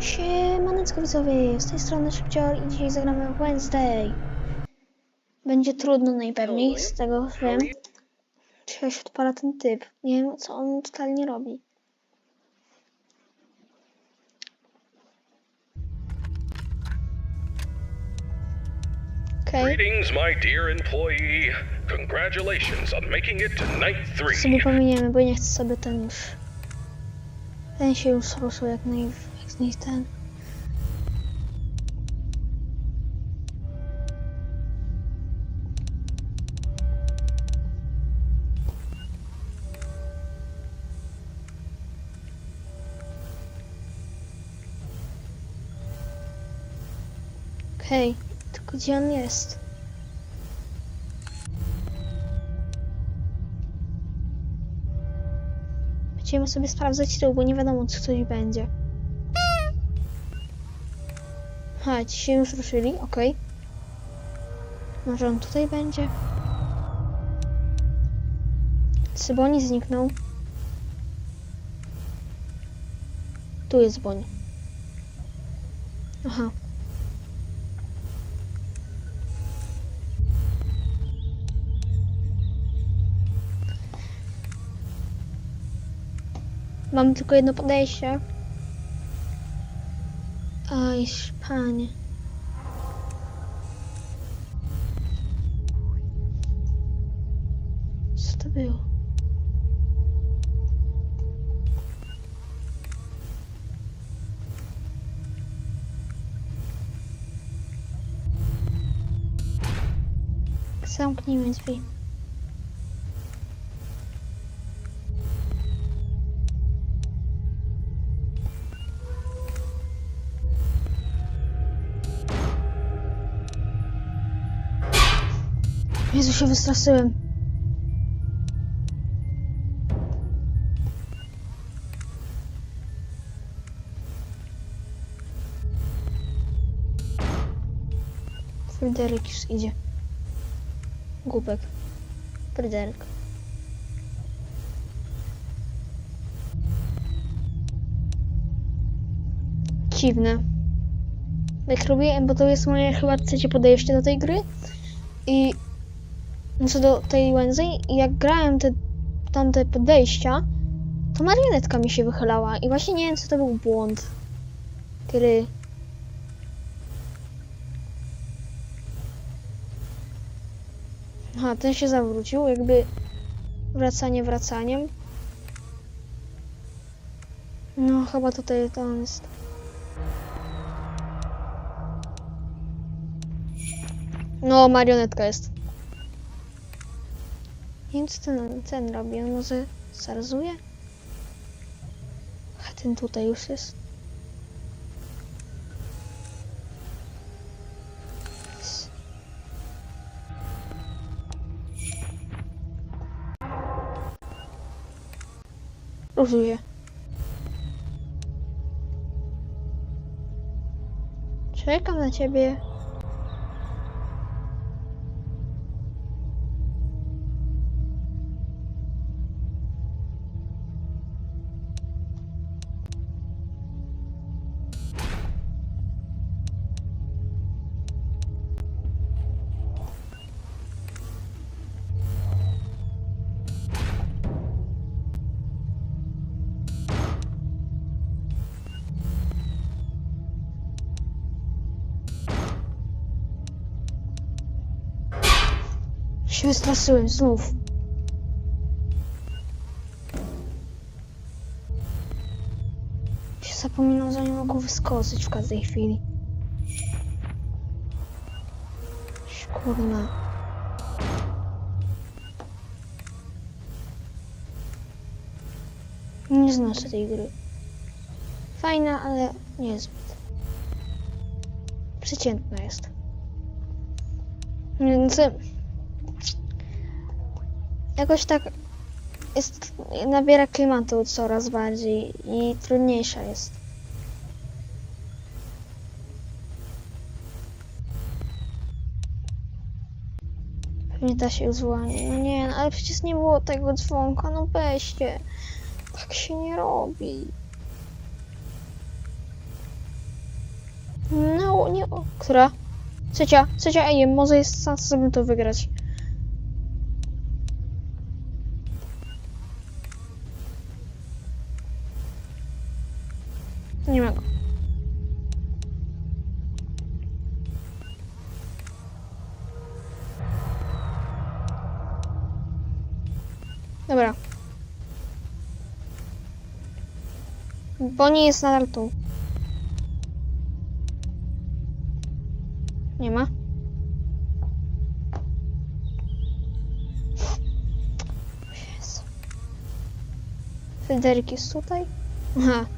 Siemaneczko widzowie, z tej strony Szybcior i dzisiaj zagramy Wednesday. Będzie trudno najpewniej, z tego wiem. Dzisiaj się odpala ten typ. Nie wiem co on totalnie robi. Okej, Greetings, my dear employee. Congratulations on making it to night three. sobie pominiemy, bo nie chcę sobie ten już... Ten się już ruszył jak naj... naj ten... Okej, tylko gdzie on jest? Będziemy sobie sprawdzać tył, bo nie wiadomo, czy coś będzie. Ha, ci się już ruszyli, okej. Może on tutaj będzie? Cyboni zniknął. Tu jest Boń. Aha. Mam tylko jedno podejście. Oj, panie. Co to było? Zamknijmy drzwi. Jezu, się wystraszyłem. Fryderyk już idzie. Głupek. Fryderyk. Dziwne. Jak robię, bo to jest moje chyba trzecie podejście do tej gry. I co do tej i jak grałem te tamte podejścia, to marionetka mi się wychylała i właśnie nie wiem, co to był błąd gry. Aha, ten się zawrócił, jakby wracanie wracaniem. No, chyba tutaj to jest. No, marionetka jest. Nie wiem, co ten, ten robi. On może zarazuje? A ten tutaj już jest. Rozuje. Czekam na ciebie. Się wystraszyłem znów. Się zapominam, że nie mogę wyskoczyć w każdej chwili. Kurna. Nie znoszę tej gry. Fajna, ale niezbyt. Przeciętna jest. Więc jakoś tak jest, nabiera klimatu coraz bardziej i trudniejsza jest. Pewnie da się złamie. No nie, no ale przecież nie było tego dzwonka, no weźcie. Tak się nie robi. No, nie. o, Która? Trzecia, trzecia, ej, może jest szansa, żeby to wygrać. Nie ma go. Dobra. Bonnie jest nadal tu. Nie ma. Jezu. Fryderyk jest tutaj? Aha.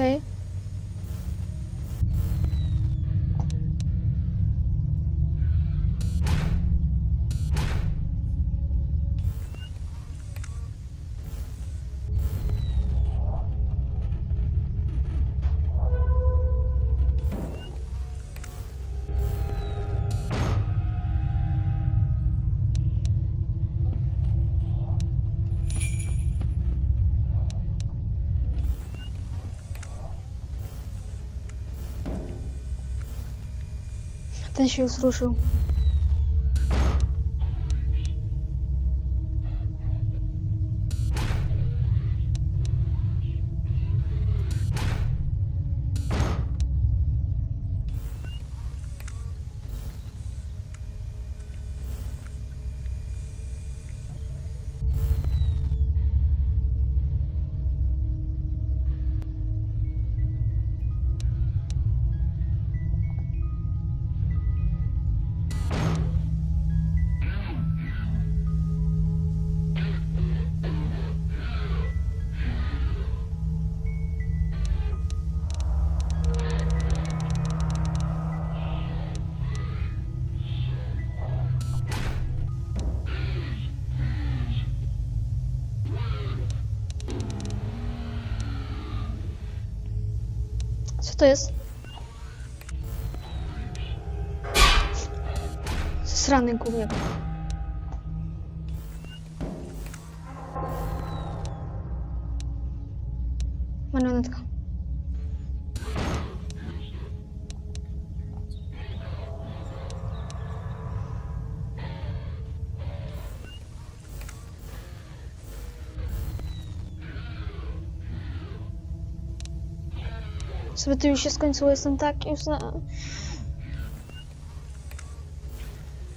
Okay. Okej. Ten się już ruszył. Co to jest? Srany gówniak. Marionetka. Sobie to już się skończyło, jestem tak już na...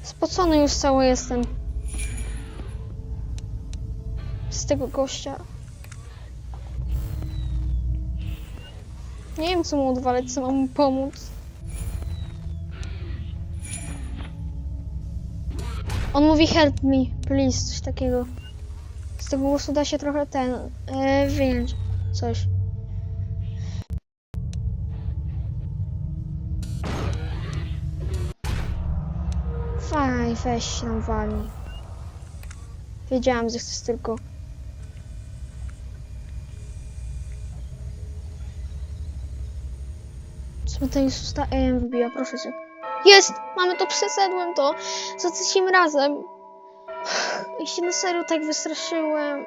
Spocony już cały jestem. Z tego gościa. Nie wiem co mu odwalać, co mam mu pomóc. On mówi help me, please, coś takiego. Z tego głosu da się trochę ten, e, wyjąć coś. Faj, weź się nam wali. Wiedziałam, że chcesz tylko. Co to już sta... Ej, wybiła, proszę cię. Jest! Mamy to, przeszedłem to! Za trzecim razem. Ja się na serio tak wystraszyłem.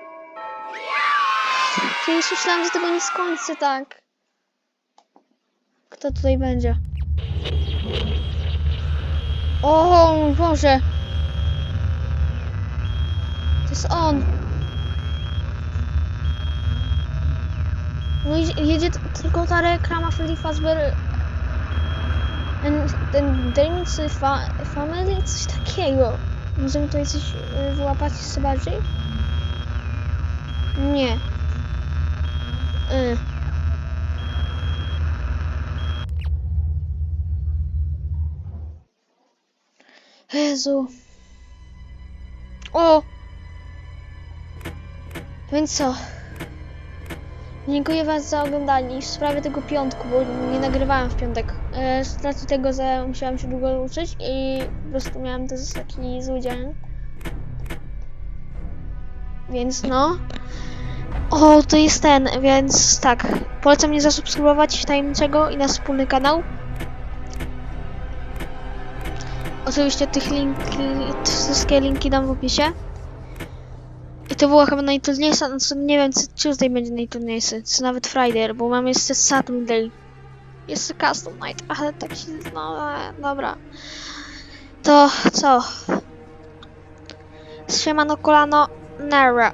Już myślałam, że tego nie skończę tak. Kto tutaj będzie? O mój Boże! To jest on! No jedzie tylko ta reklama Freddy Fazbear ten, Dreaming fa Family, coś takiego. Możemy tutaj coś y, wyłapać jeszcze bardziej? Nie. Jezu. O! Więc co? Dziękuję Was za oglądanie. W sprawie tego piątku, bo nie nagrywałem w piątek. E, z racji tego, że musiałam się długo uczyć i po prostu miałam też taki zły dzień. Więc no. O, to jest ten, więc tak. Polecam mnie zasubskrybować tajemniczego i nasz wspólny kanał. Oczywiście tych linki, wszystkie linki dam w opisie. I to było chyba najtrudniejsze, no nie wiem, czy Tuesday będzie najtrudniejszy, czy nawet Friday, bo mam jeszcze Saturday. Jeszcze Custom Night, ale tak się, no dobra. To co? Siemano kolano, nara.